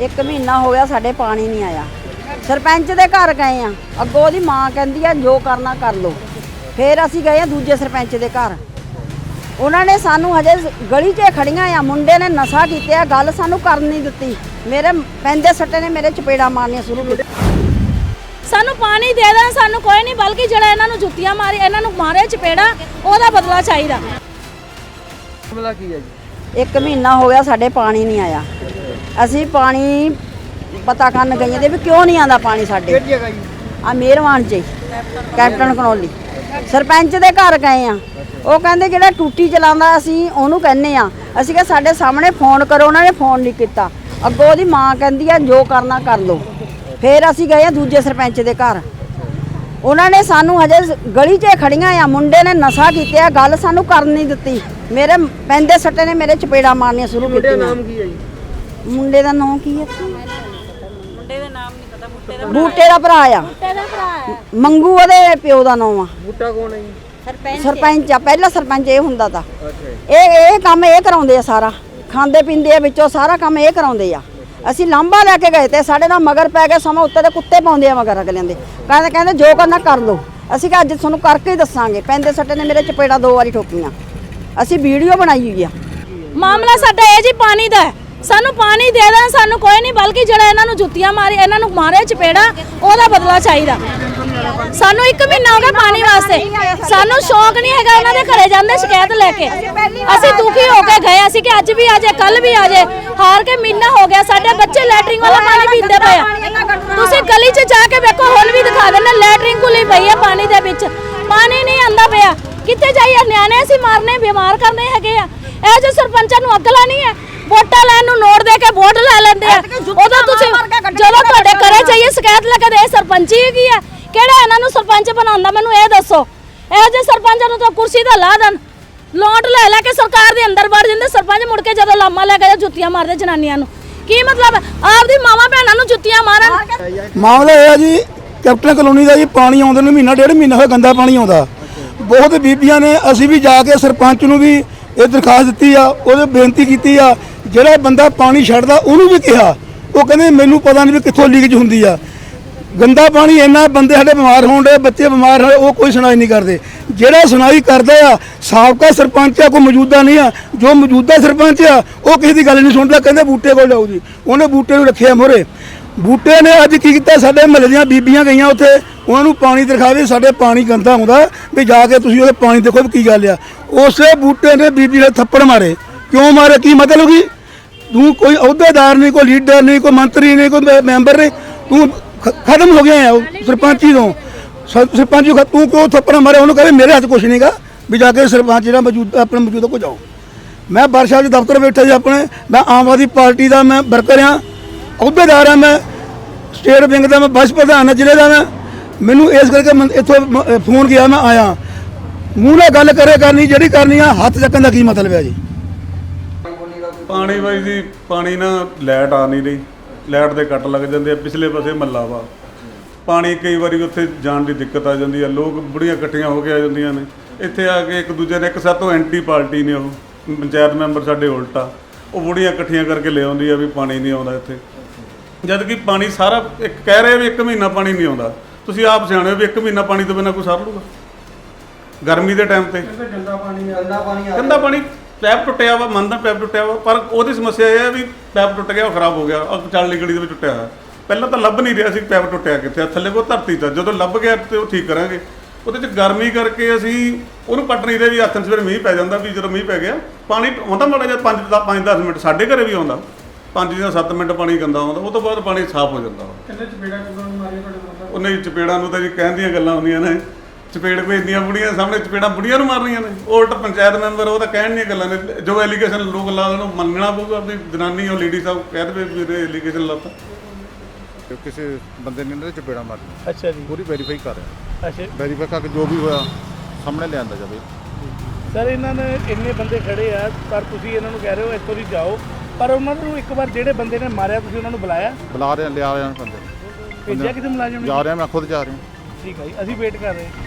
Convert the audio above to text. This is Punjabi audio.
ਇੱਕ ਮਹੀਨਾ ਹੋ ਗਿਆ ਸਾਡੇ ਪਾਣੀ ਨਹੀਂ ਆਇਆ। ਸਰਪੰਚ ਦੇ ਘਰ ਗਏ ਆ। ਅੱਗੋਂ ਉਹਦੀ ਮਾਂ ਕਹਿੰਦੀ ਆ ਜੋ ਕਰਨਾ ਕਰ ਲਓ। ਫਿਰ ਅਸੀਂ ਗਏ ਆ ਦੂਜੇ ਸਰਪੰਚ ਦੇ ਘਰ। ਉਹਨਾਂ ਨੇ ਸਾਨੂੰ ਹਜੇ ਗਲੀ 'ਚ ਖੜੀਆਂ ਆ। ਮੁੰਡੇ ਨੇ ਨਸ਼ਾ ਕੀਤੇ ਆ ਗੱਲ ਸਾਨੂੰ ਕਰਨ ਨਹੀਂ ਦਿੱਤੀ। ਮੇਰੇ ਪੈਂਦੇ ਸੱਟੇ ਨੇ ਮੇਰੇ ਚਪੇੜਾ ਮਾਰਨੀਆਂ ਸ਼ੁਰੂ ਕੀਤੀਆਂ। ਸਾਨੂੰ ਪਾਣੀ ਦੇ ਦੇਣ ਸਾਨੂੰ ਕੋਈ ਨਹੀਂ ਬਲਕਿ ਜਿਹੜਾ ਇਹਨਾਂ ਨੂੰ ਜੁੱਤੀਆਂ ਮਾਰੀ ਇਹਨਾਂ ਨੂੰ ਮਾਰੇ ਚਪੇੜਾ ਉਹਦਾ ਬਦਲਾ ਚਾਹੀਦਾ। ਮਾਮਲਾ ਕੀ ਹੈ ਜੀ? ਇੱਕ ਮਹੀਨਾ ਹੋ ਗਿਆ ਸਾਡੇ ਪਾਣੀ ਨਹੀਂ ਆਇਆ। ਅਸੀਂ ਪਾਣੀ ਪਤਾ ਕਰਨ ਗਈਆਂ ਤੇ ਵੀ ਕਿਉਂ ਨਹੀਂ ਆਂਦਾ ਪਾਣੀ ਸਾਡੇ। ਕਿਹੜੀ ਜਗ੍ਹਾ ਜੀ? ਆ ਮਿਹਰਵਾਨ ਹੀ, ਕੈਪਟਨ ਕਨੌਲੀ। ਸਰਪੰਚ ਦੇ ਘਰ ਗਏ ਆ। ਉਹ ਕਹਿੰਦੇ ਜਿਹੜਾ ਟੂਟੀ ਚਲਾਉਂਦਾ ਅਸੀਂ ਉਹਨੂੰ ਕਹਿੰਨੇ ਆ। ਅਸੀਂ ਕਿਹਾ ਸਾਡੇ ਸਾਹਮਣੇ ਫੋਨ ਕਰੋ ਉਹਨਾਂ ਨੇ ਫੋਨ ਨਹੀਂ ਕੀਤਾ। ਅੱਗੋਂ ਉਹਦੀ ਮਾਂ ਕਹਿੰਦੀ ਆ ਜੋ ਕਰਨਾ ਕਰ ਲਓ। ਫਿਰ ਅਸੀਂ ਗਏ ਆ ਦੂਜੇ ਸਰਪੰਚ ਦੇ ਘਰ। ਉਹਨਾਂ ਨੇ ਸਾਨੂੰ ਹਜੇ ਗਲੀ 'ਚ ਖੜੀਆਂ ਆ। ਮੁੰਡੇ ਨੇ ਨਸ਼ਾ ਕੀਤੇ ਗੱਲ ਸਾਨੂੰ ਕਰਨ ਨਹੀਂ ਦਿੱਤੀ। ਮੇਰੇ ਪੈਂਦੇ ਸੱਟੇ ਨੇ ਮੇਰੇ ਚਪੇੜਾ ਮਾਰਨੀਆਂ ਸ਼ੁਰੂ ਦਾ ਕੀਤੀਆਂ। ਨਾਮ ਕੀ ਹੈ ਜੀ? ਮੁੰਡੇ ਦਾ ਨਾਮ ਕੀ ਹੈ ਮੁੰਡੇ ਦਾ ਨਾਮ ਨਹੀਂ ਪਤਾ ਮੁੰਡੇ ਦਾ ਬੂਟੇ ਦਾ ਭਰਾ ਆ। ਮੁੰਡੇ ਦਾ ਭਰਾ ਹੈ ਮੰਗੂ ਉਹਦੇ ਪਿਓ ਦਾ ਨਾਮ ਆ। ਬੂਟਾ ਕੌਣ ਹੈ ਜੀ? ਸਰਪੰਚ ਸਰਪੰਚ ਆ ਪਹਿਲਾ ਸਰਪੰਚ ਇਹ ਹੁੰਦਾ ਤਾਂ। ਇਹ ਇਹ ਕੰਮ ਇਹ ਕਰਾਉਂਦੇ ਆ ਸਾਰਾ। ਖਾਂਦੇ ਪੀਂਦੇ ਆ ਵਿੱਚੋਂ ਸਾਰਾ ਕੰਮ ਇਹ ਕਰਾਉਂਦੇ ਆ। ਅਸੀਂ ਲਾਂਬਾ ਲੈ ਕੇ ਗਏ ਤੇ ਸਾਡੇ ਨਾਲ ਮਗਰ ਪੈ ਗਏ ਸਮਾਂ ਉੱਤੇ ਦੇ ਕੁੱਤੇ ਪਾਉਂਦੇ ਆ ਮਗਰ ਅਗਲਿਆਂ ਦੇ। ਕਹਿੰਦੇ ਕਹਿੰਦੇ ਜੋ ਕਰਨਾ ਕਰ ਲਓ। ਅਸੀਂ ਕਿਹਾ ਅੱਜ ਤੁਹਾਨੂੰ ਕਰਕੇ ਹੀ ਦੱਸਾਂਗੇ। ਪੈਂਦੇ ਸੱਟੇ ਨੇ ਮੇਰੇ ਚਪੇੜਾ ਦੋ ਵਾਰੀ ਠੋਕੀਆਂ। ਅਸੀਂ ਵੀਡੀਓ ਬਣਾਈ ਹੋਈ ਆ। ਮਾਮਲਾ ਸਾਡਾ ਇਹ ਜੀ ਪਾਣੀ ਦਾ ਹੈ। ਸਾਨੂੰ ਪਾਣੀ ਦੇ ਦੇਣ, ਸਾਨੂੰ ਕੋਈ ਨਹੀਂ, ਬਲਕਿ ਜਿਹੜਾ ਇਹਨਾਂ ਨੂੰ ਜੁੱਤੀਆਂ ਮਾਰੀ, ਇਹਨਾਂ ਨੂੰ ਮਾਰੇ ਚਪੇੜਾ, ਉਹਦਾ ਬਦਲਾ ਚਾਹੀਦਾ। ਸਾਨੂੰ 1 ਮਹੀਨਾ ਹੋ ਗਿਆ ਪਾਣੀ ਵਾਸਤੇ। ਸਾਨੂੰ ਸ਼ੌਕ ਨਹੀਂ ਹੈਗਾ ਇਹਨਾਂ ਦੇ ਘਰੇ ਜਾਂਦੇ ਸ਼ਿਕਾਇਤ ਲੈ ਕੇ। ਅਸੀਂ ਦੁਖੀ ਹੋ ਕੇ ਗਏ, ਅਸੀਂ ਕਿ ਅੱਜ ਵੀ ਆ ਜਾਏ ਕੱਲ ਵੀ ਆ ਜਾਏ। ਹਾਰ ਕੇ ਮਹੀਨਾ ਹੋ ਗਿਆ, ਸਾਡੇ ਬੱਚੇ ਲੈਟਰਿੰਗ ਵਾਲਾ ਪਾਣੀ ਪੀਂਦੇ ਪਏ ਆ। ਤੁਸੀਂ ਗਲੀ 'ਚ ਜਾ ਕੇ ਵੇਖੋ, ਹੁਣ ਵੀ ਦਿਖਾ ਦੇਣਾ ਲੈਟਰਿੰਗ ਕੁਲੀ ਪਈ ਹੈ ਪਾਣੀ ਦੇ ਵਿੱਚ। ਪਾਣੀ ਨਹੀਂ ਆਂਦਾ ਪਿਆ। ਕਿੱਥੇ ਜਾਈਏ? ਨਿਆਣੇ ਅਸੀਂ ਮਾਰਨੇ, ਬਿਮਾਰ ਕਰਨੇ ਹੈਗੇ ਆ। ਇਹ ਜੋ ਸਰਪੰਚਾਂ ਨੂੰ ਅਕਲ ਨਹੀਂ ਹੈ। ਵੋਟਾਂ ਲੈਣ ਨੂੰ ਨੋਟ ਦੇ ਕੇ ਵੋਟ ਲੈ ਲੈਂਦੇ ਆ। ਉਦੋਂ ਤੁਸੀਂ ਜਦੋਂ ਤੁਹਾਡੇ ਘਰੇ ਜਾਈਏ ਸ਼ਿਕਾਇਤ ਲੈ ਕੇ ਦੇ ਸਰਪੰਚੀ ਹੈਗੀ ਆ। ਕਿਹੜਾ ਇਹਨਾਂ ਨੂੰ ਸਰਪੰਚ ਬਣਾਉਂਦਾ ਮੈਨੂੰ ਇਹ ਦੱਸੋ। ਇਹ ਜੇ ਸਰਪੰਚਾਂ ਨੂੰ ਤਾਂ ਕੁਰਸੀ ਦਾ ਲਾ ਦੇਣ। ਲੋਟ ਲੈ ਲੈ ਕੇ ਸਰਕਾਰ ਦੇ ਅੰਦਰ ਵੜ ਜਾਂਦੇ। ਸਰਪੰਚ ਮੁੜ ਕੇ ਜਦੋਂ ਲਾਮਾ ਲੈ ਕੇ ਜੁੱਤੀਆਂ ਮਾਰਦੇ ਜਨਾਨੀਆਂ ਨੂੰ। ਕੀ ਮਤਲਬ? ਆਪਦੀ ਮਾਵਾਂ ਭੈਣਾਂ ਨੂੰ ਜੁੱਤੀਆਂ ਮਾਰਨ। ਮਾਮਲਾ ਇਹ ਹੈ ਜੀ ਕੈਪਟਨ ਕਲੋਨੀ ਦਾ ਜੀ ਪਾਣੀ ਆਉਂਦੇ ਨੂੰ ਮਹੀਨਾ ਡੇਢ ਮਹੀਨਾ ਹੋਇਆ ਗੰਦਾ ਪਾਣੀ ਆਉਂਦਾ। ਬਹੁਤ ਬੀਬੀਆਂ ਨੇ ਅਸੀਂ ਵੀ ਜਾ ਕੇ ਸਰਪੰਚ ਨੂੰ ਵੀ ਇਹ ਦਰਖਾਸਤ ਦਿੱਤੀ ਆ ਉਹਦੇ ਬੇਨਤੀ ਕੀਤੀ ਆ ਜਿਹੜਾ ਬੰਦਾ ਪਾਣੀ ਛੱਡਦਾ, ਉਹਨੂੰ ਵੀ ਕਿਹਾ। ਉਹ ਕਹਿੰਦੇ, ਮੈਨੂੰ ਪਤਾ ਨਹੀਂ ਵੀ ਕਿੱਥੋਂ ਲੀਕੇਜ ਹੁੰਦੀ ਆ। ਗੰਦਾ ਪਾਣੀ ਇੰਨਾ ਬੰਦੇ ਸਾਡੇ ਬਿਮਾਰ ਹੋਣ ਦੇ ਬੱਚੇ ਬਿਮਾਰ ਹੋਏ ਉਹ ਕੋਈ ਸੁਣਾਈ ਨਹੀਂ ਕਰਦੇ। ਜਿਹੜਾ ਸੁਣਾਈ ਕਰਦਾ ਆ, ਸਾਬਕਾ ਸਰਪੰਚ ਆ, ਕੋਈ ਮੌਜੂਦਾ ਨਹੀਂ ਆ। ਜੋ ਮੌਜੂਦਾ ਸਰਪੰਚ ਆ, ਉਹ ਕਿਸੇ ਦੀ ਗੱਲ ਨਹੀਂ ਸੁਣਦਾ, ਕਹਿੰਦੇ ਬੂਟੇ ਕੋਲ ਜਾਓ ਜੀ। ਉਹਨੇ ਬੂਟੇ ਨੂੰ ਰੱਖਿਆ ਮੋਰੇ ਬੂਟੇ ਨੇ ਅੱਜ ਕੀ ਕੀਤਾ, ਸਾਡੇ ਮਹੱਲੇ ਦੀਆਂ ਬੀਬੀਆਂ ਗਈਆਂ ਉੱਥੇ। ਉਹਨਾਂ ਨੂੰ ਪਾਣੀ ਦਿਖਾਵੇ ਸਾਡੇ ਪਾਣੀ ਗੰਦਾ ਆਉਂਦਾ, ਵੀ ਜਾ ਕੇ ਤੁਸੀਂ ਉਹਦੇ ਪਾਣੀ ਦੇਖੋ ਵੀ ਕੀ ਗੱਲ ਆ। ਉਸੇ ਬੂਟੇ ਨੇ ਬੀਬੀ ਨੇ ਥੱਪੜ ਮਾਰੇ। ਕਿਉਂ ਮਾਰੇ? ਕੀ ਮਤਲਬ ਕੀ? ਤੂੰ ਕੋਈ ਅਹੁਦੇਦਾਰ ਨਹੀਂ, ਕੋਈ ਲੀਡਰ ਨਹੀਂ, ਕੋਈ ਮੰਤਰੀ ਨਹੀਂ, ਕੋਈ ਮੈਂਬਰ ਨਹੀਂ, ਤੂੰ ਖਤਮ ਹੋ ਗਿਆ ਹੈ ਉਹ ਸਰਪੰਚੀ ਤੋਂ। ਸਰਪੰਚ ਨੂੰ ਤੂੰ ਕਿਉਂ ਥੱਪੜ ਮਾਰੇ ਉਹਨੂੰ ਕਹੇ ਮੇਰੇ ਹੱਥ ਕੁਛ ਨਹੀਂਗਾ, ਵੀ ਜਾ ਕੇ ਸਰਪੰਚ ਜਿਹੜਾ ਮੌਜੂਦ, ਆਪਣੇ ਮੌਜੂਦਾ ਕੋ ਜਾਓ। ਮੈਂ ਬਾਦਸ਼ਾਹ ਦੇ ਦਫ਼ਤਰ ਬੈਠਾ ਜੀ ਆਪਣੇ, ਮੈਂ ਆਮ ਆਦਮੀ ਪਾਰਟੀ ਦਾ ਮੈਂ ਵਰਕਰ ਆ ਅਹੁਦੇਦਾਰ ਆ ਮੈਂ, ਸਟੇਟ ਬੈਂਕ ਦਾ ਮੈਂ ਵਾਈਸ ਪ੍ਰਧਾਨ ਹਾਂ, ਜ਼ਿਲ੍ਹੇ ਦਾ ਮੈਂ। ਮੈਨੂੰ ਇਸ ਕਰਕੇ ਇੱਥੋਂ ਫੋਨ ਗਿਆ, ਮੈਂ ਆਇਆ। ਮੂੰਹ ਨਾਲ ਗੱਲ ਕਰੇ ਕਰਨੀ, ਜਿਹੜੀ ਕਰਨੀ ਆ, ਹੱਥ ਚੱਕਣ ਦਾ ਕੀ ਮਤਲਬ ਹੈ ਜੀ? ਪਾਣੀ ਬਾਈ ਜੀ ਪਾਣੀ ਨਾ ਲਾਈਟ ਆ ਨਹੀਂ ਰਹੀ। ਲਾਈਟ ਦੇ ਕੱਟ ਲੱਗ ਜਾਂਦੇ ਆ ਪਿਛਲੇ ਪਾਸੇ ਮੱਲਾ ਵਾ। ਪਾਣੀ ਕਈ ਵਾਰੀ ਉੱਥੇ ਜਾਣ ਦੀ ਦਿੱਕਤ ਆ ਜਾਂਦੀ ਆ ਲੋਕ ਬੁੜੀਆਂ ਇਕੱਠੀਆਂ ਹੋ ਕੇ ਆ ਜਾਂਦੀਆਂ ਨੇ। ਇੱਥੇ ਆ ਕੇ ਇੱਕ ਦੂਜੇ ਨੇ ਇੱਕ ਸਾਤੋਂ ਐਂਟੀ ਪਾਰਟੀ ਨੇ ਉਹ ਪੰਚਾਇਤ ਮੈਂਬਰ ਸਾਡੇ ਉਲਟਾ। ਉਹ ਬੁੜੀਆਂ ਇਕੱਠੀਆਂ ਕਰਕੇ ਲੈ ਆਉਂਦੀ ਆ ਵੀ ਪਾਣੀ ਨਹੀਂ ਆਉਂਦਾ ਇੱਥੇ। ਜਦ ਕਿ ਪਾਣੀ ਸਾਰਾ ਇੱਕ ਕਹਿ ਰਹੇ ਵੀ ਇੱਕ ਮਹੀਨਾ ਪਾਣੀ ਨਹੀਂ ਆਉਂਦਾ। ਤੁਸੀਂ ਆਪ ਸਿਆਣੇ ਹੋ ਵੀ ਇੱਕ ਮਹੀਨਾ ਪਾਣੀ ਤੋਂ ਬਿਨਾਂ ਕੋਈ ਸਰ ਲੂਗਾ ਗਰਮੀ ਦੇ ਟਾਈਮ ਤੇ। ਗੰਦਾ ਪਾਣੀ ਗੰਦਾ ਪਾਣੀ ਆ। ਗੰਦਾ ਪਾਣੀ। ਪੈਪ ਟੁੱਟਿਆ ਵਾ ਮੰਨਦਾ ਪੈਪ ਟੁੱਟਿਆ ਵਾ ਪਰ ਉਹਦੀ ਸਮੱਸਿਆ ਇਹ ਹੈ ਵੀ ਪੈਪ ਟੁੱਟ ਗਿਆ ਉਹ ਖਰਾਬ ਹੋ ਗਿਆ ਉਹ ਚਾਲੀ ਗੜੀ ਦੇ ਵਿੱਚ ਟੁੱਟਿਆ ਹੋਇਆ। ਪਹਿਲਾਂ ਤਾਂ ਲੱਭ ਨਹੀਂ ਰਿਹਾ ਸੀ ਪੈਪ ਟੁੱਟਿਆ ਕਿੱਥੇ ਆ, ਥੱਲੇ ਕੋ ਧਰਤੀ ਤਾਂ ਜਦੋਂ ਲੱਭ ਗਿਆ ਤੇ ਉਹ ਠੀਕ ਕਰਾਂਗੇ। ਉਹਦੇ ਚ ਗਰਮੀ ਕਰਕੇ ਅਸੀਂ ਉਹਨੂੰ ਪੱਟ ਨਹੀਂ ਰਹੇ ਵੀ ਹੱਥਾਂ 'ਚ ਫਿਰ ਮੀਂਹ ਪੈ ਜਾਂਦਾ ਵੀ ਜਦੋਂ ਮੀਂਹ ਪੈ ਗਿਆ ਪਾਣੀ ਆਉਂਦਾ ਮਾੜਾ ਜਿਹਾ 5 5 10 ਮਿੰਟ ਸਾਡੇ ਘਰੇ ਵੀ ਆਉਂਦਾ। 5 ਜਾਂ 7 ਮਿੰਟ ਪਾਣੀ ਗੰਦਾ ਆਉਂਦਾ ਉਹ ਤੋਂ ਬਾਅਦ ਪਾਣੀ ਸਾਫ਼ ਹੋ ਜਾਂਦਾ ਕਿੰਨੇ ਚਪੇੜਾ ਚੁਗਣ ਮਾਰੀ ਤੁਹਾਡੇ ਬੰਦਾ ਉਹਨੇ ਚਪੇੜਾਂ ਨੂੰ ਤਾਂ ਜੀ ਕਹਿਣ ਦੀਆਂ ਗੱਲਾਂ ਹੁੰਦੀਆਂ ਨੇ। ਚਪੇੜ ਭੇਜਦੀਆਂ ਬੁੜੀਆਂ ਸਾਹਮਣੇ ਚਪੇੜਾਂ ਬੁੜੀਆਂ ਨੂੰ ਮਾਰਨੀਆਂ ਨੇ। ਉਲਟ ਪੰਚਾਇਤ ਮੈਂਬਰ ਉਹ ਤਾਂ ਕਹਿਣ ਦੀਆਂ ਗੱਲਾਂ ਨੇ। ਜੋ ਐਲੀਗੇਸ਼ਨ ਲੋਕ ਲਾ ਦੇਣ ਉਹ ਮੰਨਣਾ ਪਊਗਾ ਆਪਣੀ ਜਨਾਨੀ ਉਹ ਲੇਡੀ ਸਾਹਿਬ ਕਹਿ ਦੇਵੇ ਵੀ ਇਹਦੇ ਐਲੀਗੇਸ਼ਨ ਲਾਤਾ। ਕਿ ਕਿਸੇ ਬੰਦੇ ਨੇ ਇਹਨਾਂ ਦੇ ਚਪੇੜਾ ਮਾਰੀ ਅੱਛਾ ਜੀ। ਪੂਰੀ ਵੈਰੀਫਾਈ ਕਰ ਰਿਹਾ ਅੱਛਾ ਵੈਰੀਫਾਈ ਕਰਕੇ ਜੋ ਵੀ ਹੋਇਆ ਸਾਹਮਣੇ ਲਿਆਂਦਾ ਜਾਵੇ। ਸਰ ਇਹਨਾਂ ਨੇ ਇੰਨੇ ਬੰਦੇ ਖੜੇ ਆ ਪਰ ਤੁਸੀਂ ਇਹਨਾਂ ਨੂੰ ਕਹਿ ਰਹੇ ਹੋ ਇੱਥੋਂ ਦੀ ਜਾਓ। ਪਰ ਉਹਨਾਂ ਨੂੰ ਇੱਕ ਵਾਰ ਜਿਹੜੇ ਬੰਦੇ ਨੇ ਮਾਰਿਆ ਤੁਸੀਂ ਉਹਨਾਂ ਨੂੰ ਬੁਲਾਇਆ? ਬੁਲਾ ਰਹੇ ਲਿਆ ਰਹੇ ਬੰਦੇ। ਭੇਜਿਆ ਕਿਤੇ ਮੁਲਾਜ਼ਮ ਨੇ? ਜਾ ਰਹੇ ਮੈਂ ਖੁਦ ਜਾ ਰਿਹਾ। ਠੀਕ ਹੈ ਜੀ ਅਸੀਂ ਵੇਟ ਕਰ ਰਹੇ ਹਾਂ।